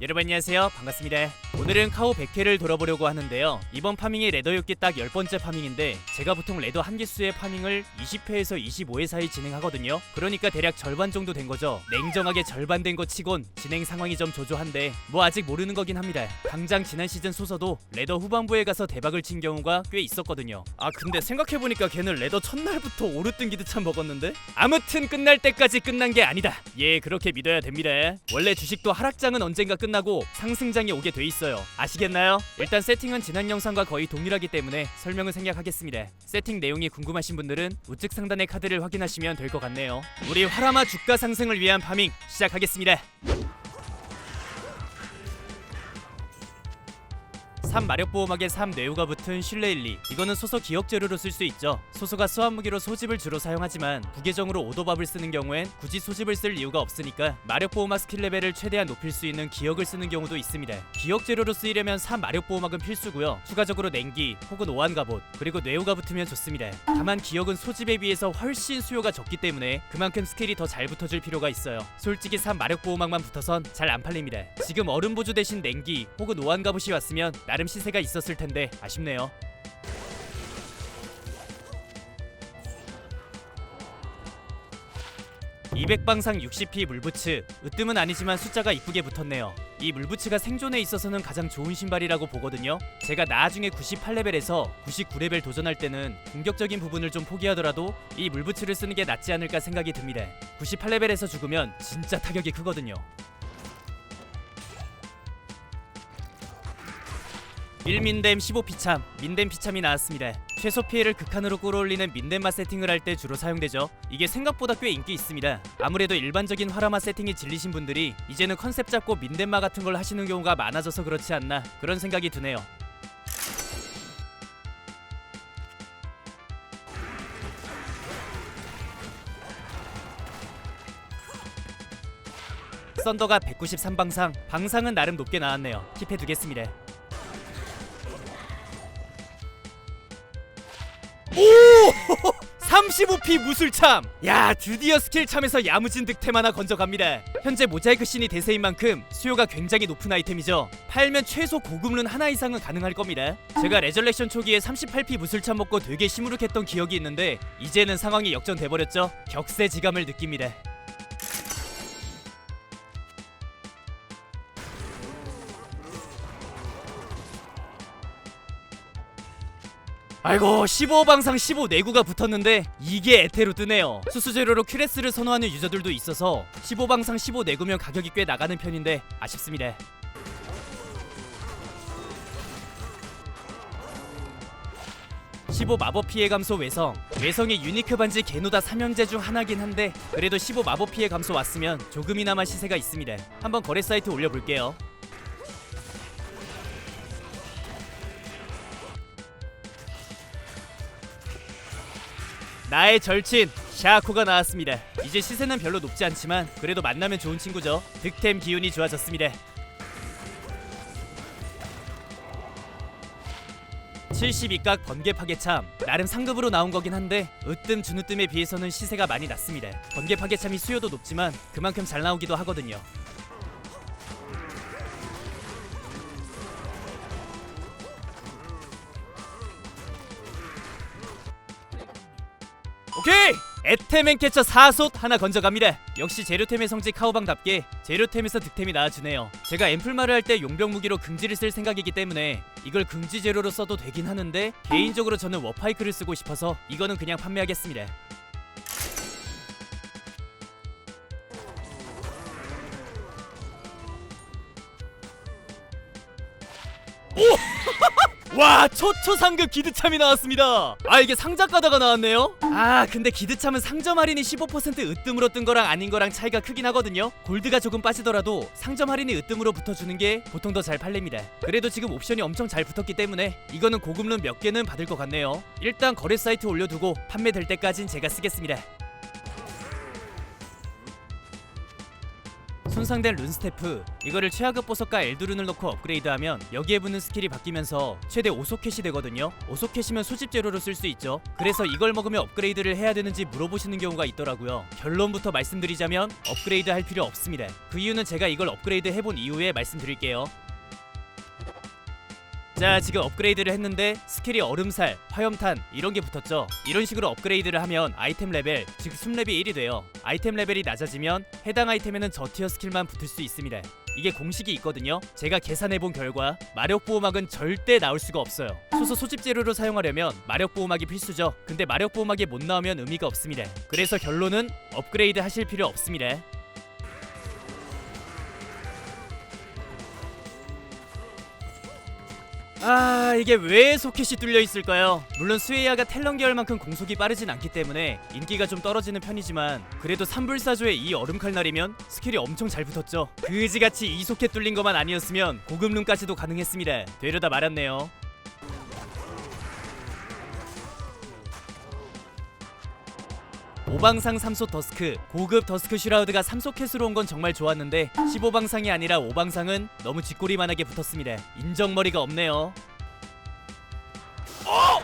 여러분 안녕하세요. 반갑습니다. 오늘은 카오 100회를 돌아보려고 하는데요. 이번 파밍이 레더였기 딱 10번째 파밍인데 제가 보통 레더 한 개수의 파밍을 20회에서 25회 사이 진행하거든요. 그러니까 대략 절반 정도 된 거죠. 냉정하게 절반 된 거 치곤 진행 상황이 좀 조조한데 뭐 아직 모르는 거긴 합니다. 당장 지난 시즌 소서도 레더 후반부에 가서 대박을 친 경우가 꽤 있었거든요. 아 근데 생각해보니까 걔는 레더 첫날부터 오르뜬 기드참 먹었는데? 아무튼 끝날 때까지 끝난 게 아니다. 예 그렇게 믿어야 됩니다. 원래 주식도 하락장은 언젠가 끝 나고 상승장이 오게 돼 있어요. 아시겠나요? 일단 세팅은 지난 영상과 거의 동일하기 때문에 설명을 생략하겠습니다. 세팅 내용이 궁금하신 분들은 우측 상단의 카드를 확인하시면 될 것 같네요. 우리 화라마 주가 상승을 위한 파밍 시작하겠습니다 3 마력 보호막에 3 뇌우가 붙은 실내 1, 2 이거는 소소 기억 재료로 쓸 수 있죠. 소소가 수압 무기로 소집을 주로 사용하지만 부계정으로 오도밥을 쓰는 경우엔 굳이 소집을 쓸 이유가 없으니까 마력 보호막 스킬 레벨을 최대한 높일 수 있는 기억을 쓰는 경우도 있습니다. 기억 재료로 쓰이려면 3 마력 보호막은 필수고요. 추가적으로 냉기 혹은 오한 갑옷 그리고 뇌우가 붙으면 좋습니다. 다만 기억은 소집에 비해서 훨씬 수요가 적기 때문에 그만큼 스킬이 더 잘 붙어줄 필요가 있어요. 솔직히 3 마력 보호막만 붙어선 잘 안 팔립니다. 지금 얼음 보조 대신 냉기 혹은 오한 갑옷이 왔으면 나름 시세가 있었을 텐데 아쉽네요. (200방상 60p) 물부츠. 으뜸은 아니지만 숫자가 이쁘게 붙었네요. 이 물부츠가 생존에 있어서는 가장 좋은 신발이라고 보거든요. 제가 나중에 98레벨에서 99레벨 도전할 때는 공격적인 부분을 좀 포기하더라도 이 물부츠를 쓰는 게 낫지 않을까 생각이 듭니다. 98레벨에서 죽으면 진짜 타격이 크거든요 1민댐 15피참, 민댐 피참이 나왔습니다. 최소 피해를 극한으로 끌어올리는 민댐마 세팅을 할 때 주로 사용되죠. 이게 생각보다 꽤 인기 있습니다. 아무래도 일반적인 화라마 세팅이 질리신 분들이 이제는 컨셉 잡고 민댐마 같은 걸 하시는 경우가 많아져서 그렇지 않나 그런 생각이 드네요. 썬더가 193방상, 방상은 나름 높게 나왔네요. 킵해 두겠습니다. 오! 35p 무술참! 야 드디어 스킬참에서 야무진 득템 하나 건져갑니다 현재 모자이크 씬이 대세인 만큼 수요가 굉장히 높은 아이템이죠 팔면 최소 고급룬 하나 이상은 가능할 겁니다 제가 레저렉션 초기에 38p 무술참 먹고 되게 시무룩했던 기억이 있는데 이제는 상황이 역전돼버렸죠 격세지감을 느낍니다 아이고 15방상 15 내구가 붙었는데 이게 에테로 뜨네요. 수수 재료로 큐레스를 선호하는 유저들도 있어서 15방상 15 내구면 가격이 꽤 나가는 편인데 아쉽습니다. (15 마법 피해 감소 외성) 외성의 유니크 반지 개노다 삼형제 중 하나긴 한데 그래도 (15 마법 피해 감소 왔으면 조금이나마 시세가 있습니다. 한번 거래 사이트 올려볼게요 나의 절친 샤코가 나왔습니다. 이제 시세는 별로 높지 않지만 그래도 만나면 좋은 친구죠. 득템 기운이 좋아졌습니다. 72각 번개 파괴 참 나름 상급으로 나온 거긴 한데 으뜸 주누뜸에 비해서는 시세가 많이 낮습니다. 번개 파괴 참이 수요도 높지만 그만큼 잘 나오기도 하거든요. 오케이! 에테멘 캐쳐 4솥 하나 건져갑니다. 역시 재료템의 성지 카오방답게 재료템에서 득템이 나와주네요. 제가 앰플마를 할 때 용병 무기로 긍지를 쓸 생각이기 때문에 이걸 긍지 재료로 써도 되긴 하는데 개인적으로 저는 워파이크를 쓰고 싶어서 이거는 그냥 판매하겠습니다. 와 초초 상급 기드참이 나왔습니다. 아 이게 상자가다가 나왔네요? 아 근데 기드참은 상점 할인이 15% 으뜸으로 뜬 거랑 아닌 거랑 차이가 크긴 하거든요. 골드가 조금 빠지더라도 상점 할인이 으뜸으로 붙어주는 게 보통 더 잘 팔립니다. 그래도 지금 옵션이 엄청 잘 붙었기 때문에 이거는 고급룬 몇 개는 받을 것 같네요. 일단 거래 사이트 올려두고 판매될 때까진 제가 쓰겠습니다 손상된 룬스태프. 이거를 최하급 보석과 엘드룬을 넣고 업그레이드하면 여기에 붙는 스킬이 바뀌면서 최대 5소켓이 되거든요. 5소켓이면 수집 재료로 쓸 수 있죠. 그래서 이걸 먹으면 업그레이드를 해야 되는지 물어보시는 경우가 있더라고요. 결론부터 말씀드리자면 업그레이드 할 필요 없습니다. 그 이유는 제가 이걸 업그레이드 해본 이후에 말씀드릴게요 자 지금 업그레이드를 했는데 스킬이 얼음살, 화염탄 이런 게 붙었죠. 이런 식으로 업그레이드를 하면 아이템 레벨 즉 숨렙이 1이 돼요. 아이템 레벨이 낮아지면 해당 아이템에는 저티어 스킬만 붙을 수 있습니다. 이게 공식이 있거든요. 제가 계산해본 결과 마력 보호막은 절대 나올 수가 없어요. 소소 소집 재료로 사용하려면 마력 보호막이 필수죠. 근데 마력 보호막이 못 나오면 의미가 없습니다. 그래서 결론은 업그레이드 하실 필요 없습니다 아 이게 왜 소켓이 뚫려 있을까요? 물론 스웨이아가 텔런 계열만큼 공속이 빠르진 않기 때문에 인기가 좀 떨어지는 편이지만 그래도 삼불사조의 이 얼음 칼날이면 스킬이 엄청 잘 붙었죠. 그지같이 이 소켓 뚫린 것만 아니었으면 고급 룬까지도 가능했습니다. 되려다 말았네요. 오방상 삼소 더스크 고급 더스크 슈라우드가 삼소켓으로 온 건 정말 좋았는데 15방상이 아니라 5방상은 너무 쥐꼬리만하게 붙었습니다 인정머리가 없네요 어!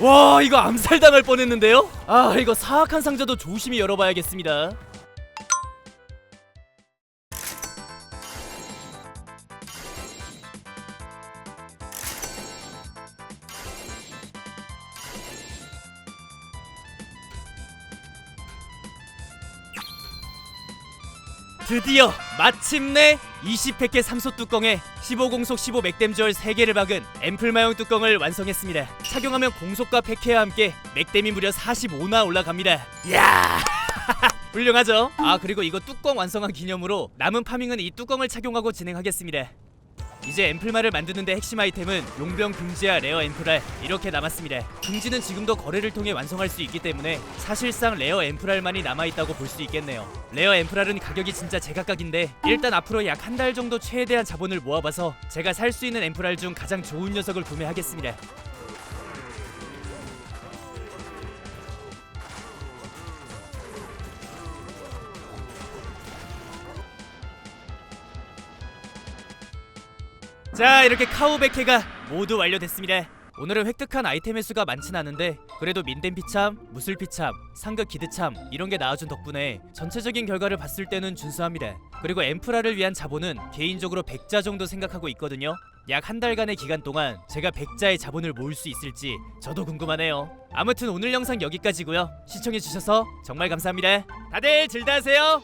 와 이거 암살당할 뻔했는데요? 아 이거 사악한 상자도 조심히 열어봐야겠습니다 드디어 마침내 20팩의 삼소 뚜껑에 15공속 15 맥댐주얼 3개를 박은 앰플마용 뚜껑을 완성했습니다. 착용하면 공속과 팩회와 함께 맥댐이 무려 45나 올라갑니다. 이야! 훌륭하죠? 아 그리고 이거 뚜껑 완성한 기념으로 남은 파밍은 이 뚜껑을 착용하고 진행하겠습니다. 이제 앰플마를 만드는데 핵심 아이템은 용병 금지와 레어 앰플알 이렇게 남았습니다. 금지는 지금도 거래를 통해 완성할 수 있기 때문에 사실상 레어 앰플알만이 남아있다고 볼 수 있겠네요. 레어 앰플알은 가격이 진짜 제각각인데 일단 앞으로 약 한 달 정도 최대한 자본을 모아봐서 제가 살 수 있는 앰플알 중 가장 좋은 녀석을 구매하겠습니다. 자 이렇게 카우베케가 모두 완료됐습니다. 오늘은 획득한 아이템의 수가 많진 않은데 그래도 민댐피참, 무술피참, 상급 기드참 이런 게 나와준 덕분에 전체적인 결과를 봤을 때는 준수합니다. 그리고 엠프라를 위한 자본은 개인적으로 100자 정도 생각하고 있거든요. 약 한 달간의 기간 동안 제가 100자의 자본을 모을 수 있을지 저도 궁금하네요. 아무튼 오늘 영상 여기까지고요. 시청해주셔서 정말 감사합니다. 다들 즐다 하세요